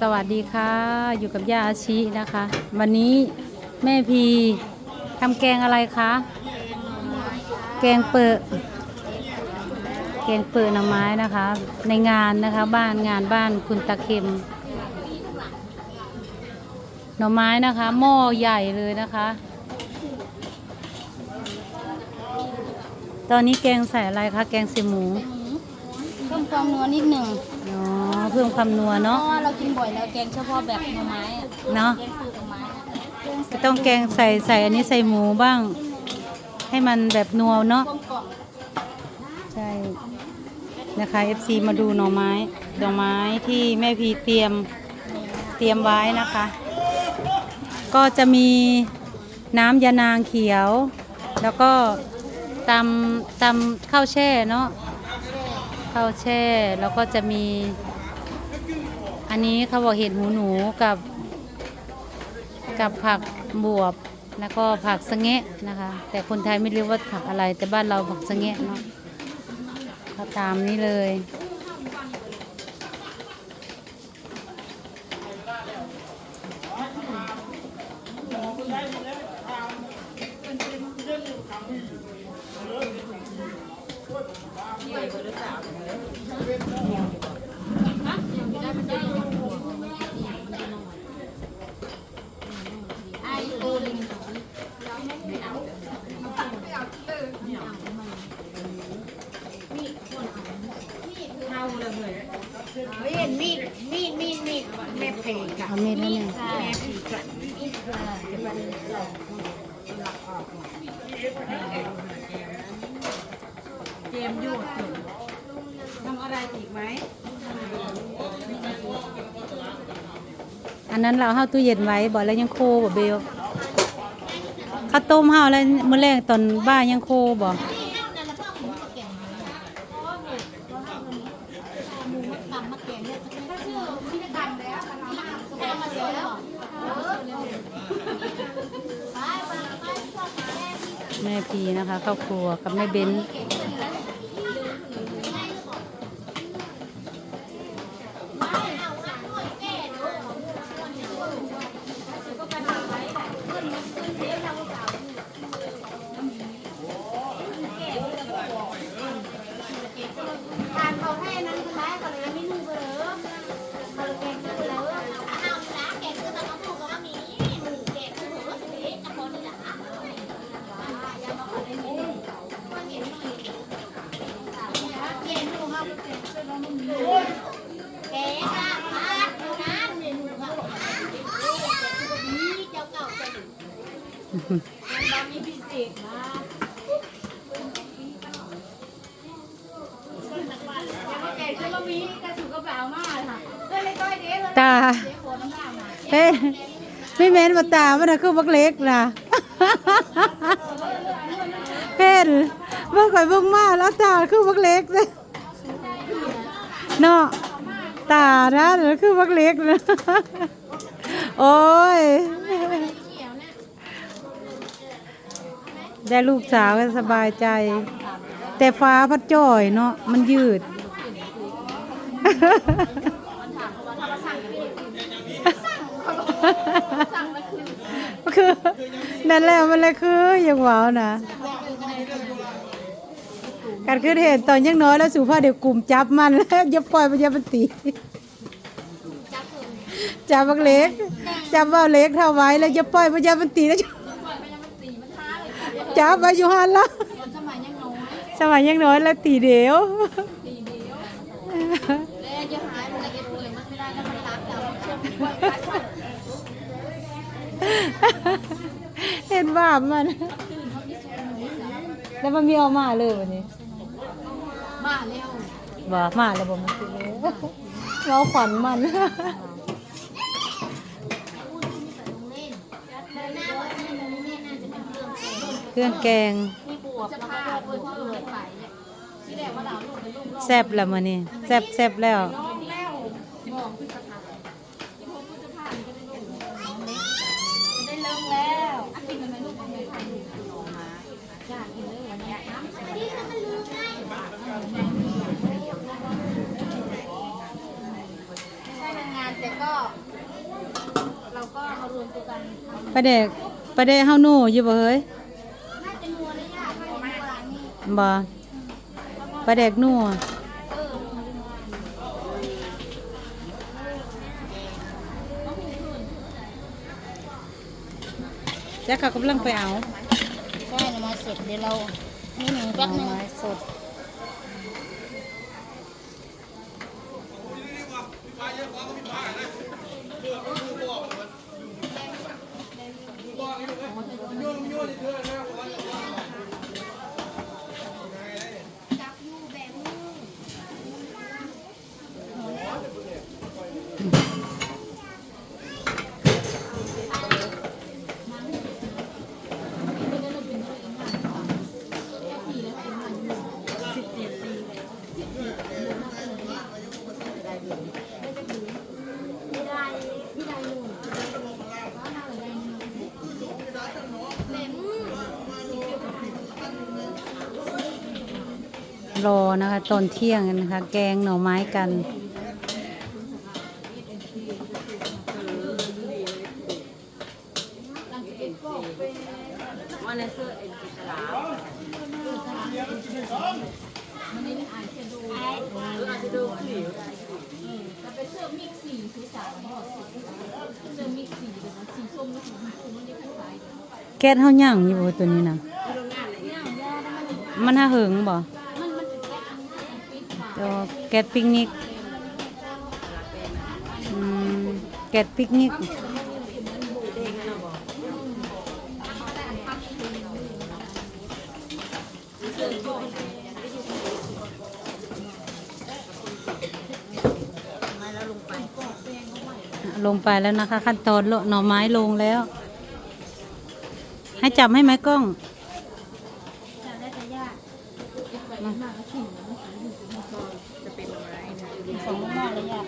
สวัสดีค่ะ อยู่กับย่าอาชินะคะ วันนี้แม่พีทำแกงอะไรคะ แกงเปิดแกงเปิดหน่อไม้นะคะ ในงานนะคะบ้านงานบ้านคุณตาเข็ม หน่อไม้นะคะหม้อใหญ่เลยนะคะ ตอนนี้แกงใส่อะไรคะแกงใส่หมูเพิ่มความนัวนิดหนึ่งอ๋อเพิ่มความนัวเพเนาะราะว่าเรากินบ่อยแล้วแกงเฉพาะแบบหน่อไม้อะเนาะ แกงสูตรหน่อไม้อะจะต้องแกงใส่ใส่อันนี้ใส่หมูบ้าง ให้มันแบบนัวเนาะ กลมกล่อมใช่ นะคะ FC มาดูหน่อไม้ดอกไม้ที่แม่พีเตรียมเตรียมไว้นะคะ ก็จะมีน้ำยานางเขียว แล้วก็ตำตำข้าวแช่เนาะข้าวแช่ แล้วก็จะมี อันนี้เขาบอกเห็ดหูหนูกับกับผักบวบแล้วก็ผักสะแงะนะคะ แต่คนไทยไม่รียกว่าผักอะไร แต่บ้านเราผักสะแงะเนาะก็ตามนี้เลยอ มีดมีดมีดมีดมีดแม่เพลค่ะเอามีดแล้วเนี่ยค่ะแม่ผีค่ะเกมยุดทำอะไรอีกไหม อันนั้นเราเอาตู้เย็นไว้บอกแล้วยังโคบ่เบลข้าวต้มเฮาแล้วมื้อแรกตอนบ่ายยังโคบ่แกงเนี่ยถ้าชื่อกแม่พีนะคะครอบครัวกับแม่เบน ตาเฮ้ยไม่แม่นว่าตามันคือบักเล็กนะเห็นเบิ่งข่อยเบิ่งมาแล้วตาคือบักเล็กเลยเนาะตานะน่ะคือบักเล็กนะโอ้ย ได้ลูกสาวก็สบายใจ แต่ฟ้าพัดจ่อยเนาะมันยืด คือนั่นแหละมันเลยคืออย่างหวาวนะการคือเหตุตอนยังน้อยแล้วสู่พ่อเดี๋ยวกลุ่มจับมันแล้วอย่าปล่อยมันอย่ามันตีจับบักเล็กจับว่าเล็กเท่าไว้แล้วอย่าปล่อยมันอย่ามันตีแล้ว จับไว้อยู่หันละสมัยยังน้อยสมัยยังน้อยแล้วตีเดียวแล้วจะหายมันละเอียดเลยมันไม่ได้แล้วมันรักเราเชื่อมว่าเห็นบาปมันแล้วมันมีเอามาเลยวันนี้มาเร็วบ่มาแล้วบ่มันสิเลยเราขวัญมัน เครื่องแกงมีบวบแล้วก็บวบเปิดไปเนี่ยที่แรกว่าเราลูกเป็นลูกแซ่บแล้วมื้อนี้แซ่บแซ่บแล้วน้องแล้วมองพฤษภาที่พบพฤษภาจะได้ลูกน้องเล็กจะได้เริ่มแล้วอะกินกันไหมลูกเอาไหมคะจ้ากินเลยวันนี้น้ำใส่ที่มันลืมได้ไม่ใช่ทำงานเสร็จก็เราก็มารวมตัวกันทำประเดกประเดกเฮาหนูอยู่บ่เฮ้ย บ่ประเดกหนูเออนัวนัวแล้วเขากำลังไปเอา ใช่เรามาเสร็จเดี๋ยวเรานี่หนึ่งแป๊บหนึงไม้สด รอนะคะตอนเที่ยงนะคะ แกงหน่อไม้กันวันนั้นเสื้อเอ็นพีสลามว่าในเสื้อมิกสีสีสาวหอดเสื้มิกสีแกับสีชมพูมันจะคล้ายๆกันแก๊สเฮาย่างอยู่บ่ตัวนี้นะย่างย่าได้มันมันน่าหึงบ่ ตัวแก๊สปิกนิกอืมแก๊สปิกนิกลงไปแล้วนะคะ ขั้นตอนโละหน่อไม้ลงแล้ว ให้จับให้ไหมกล้องจะได้จะยาก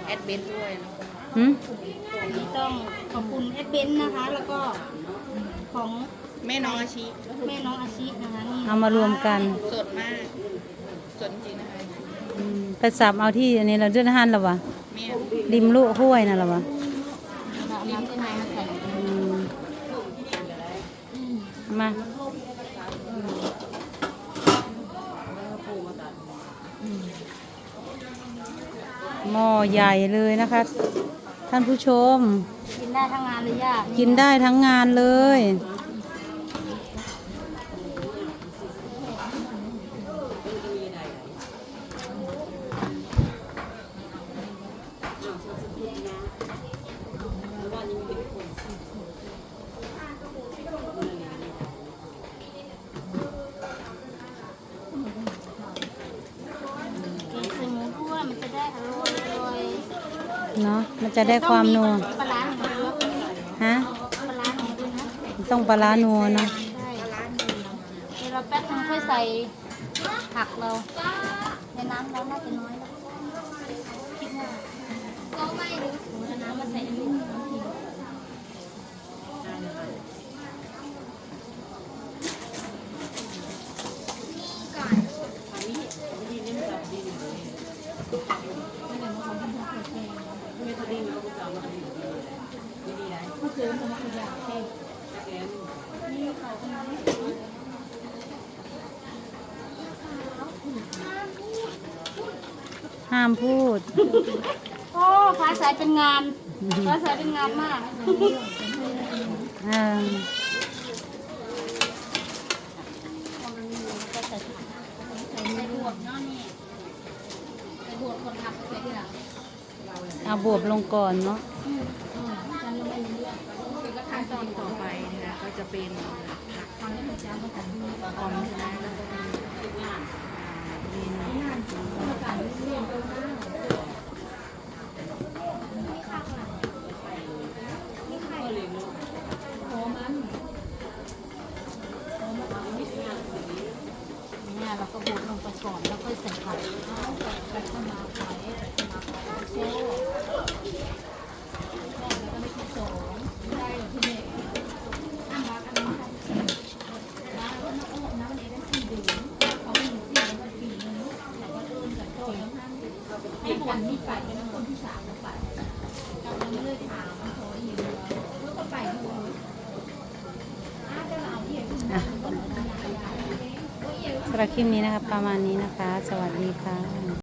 แอดเบนด้วยเนาะหืมอันนี้ต้องขอบคุณเอสเบนนะคะ แล้วก็ของแม่น้องอาชีแม่น้องอาชินะคะนี่เอามารวมกันสดมาก สดจริงนะคะอืมไปสับเอาที่อันนี้เราเดือดหันแล้ววะ แม่ ริมลู่ห้วยน่ะแล้ววะ เอาน้ำข้างในมาใส่ อืมมาห ม้อใหญ่เลยนะคะ ท่านผู้ชม กินได้ทั้งงานเลยยากกินได้ทั้งงานเลยกินใส่หมูด้วยมันจะได้อร่อยอร่อย เนาะมัน จะได้ความนัวปลาร้าของมันด้วยฮะปลาร้าของมันด้วยนะต้องปลาร้านัวเนาะใช่เดี๋ยวเราแป๊บนึงค่อยใส่ผักเราในน้ำเราน่าจะน้อยแล้วคิดว่าก็ไม่รู้เอาน้ำมาใส่ลูกน้ำกิน ห้ามพูด โอ้ฟ้าใสเป็นงานฟ้าใสเป็นงานมากเออใส่บวบเนาะนี่ใส่บวบคนทับใส่ที่หลังเอาบวบลงก่อนเนาะจันลงไปเรื่อยขั้นตอนต่อไปนะคะก็จะเป็นๆตอนนี้ผมจะเอามาทำด้วยออมนะแล้วก็มี เนี่ยเราก็บดลงไปก่อนแล้วค่อยใส่ผักแล้วก็มา วันนี้ไปแล้วคนที่สามก็ไปเราไม่เลยถามมันขอยอีกแล้วก็ไปดูอ้าจะเรเห็นคุณก็หายยาเยอสำหรับคลิปนี้นะคะ ประมาณนี้นะคะ สวัสดีค่ะ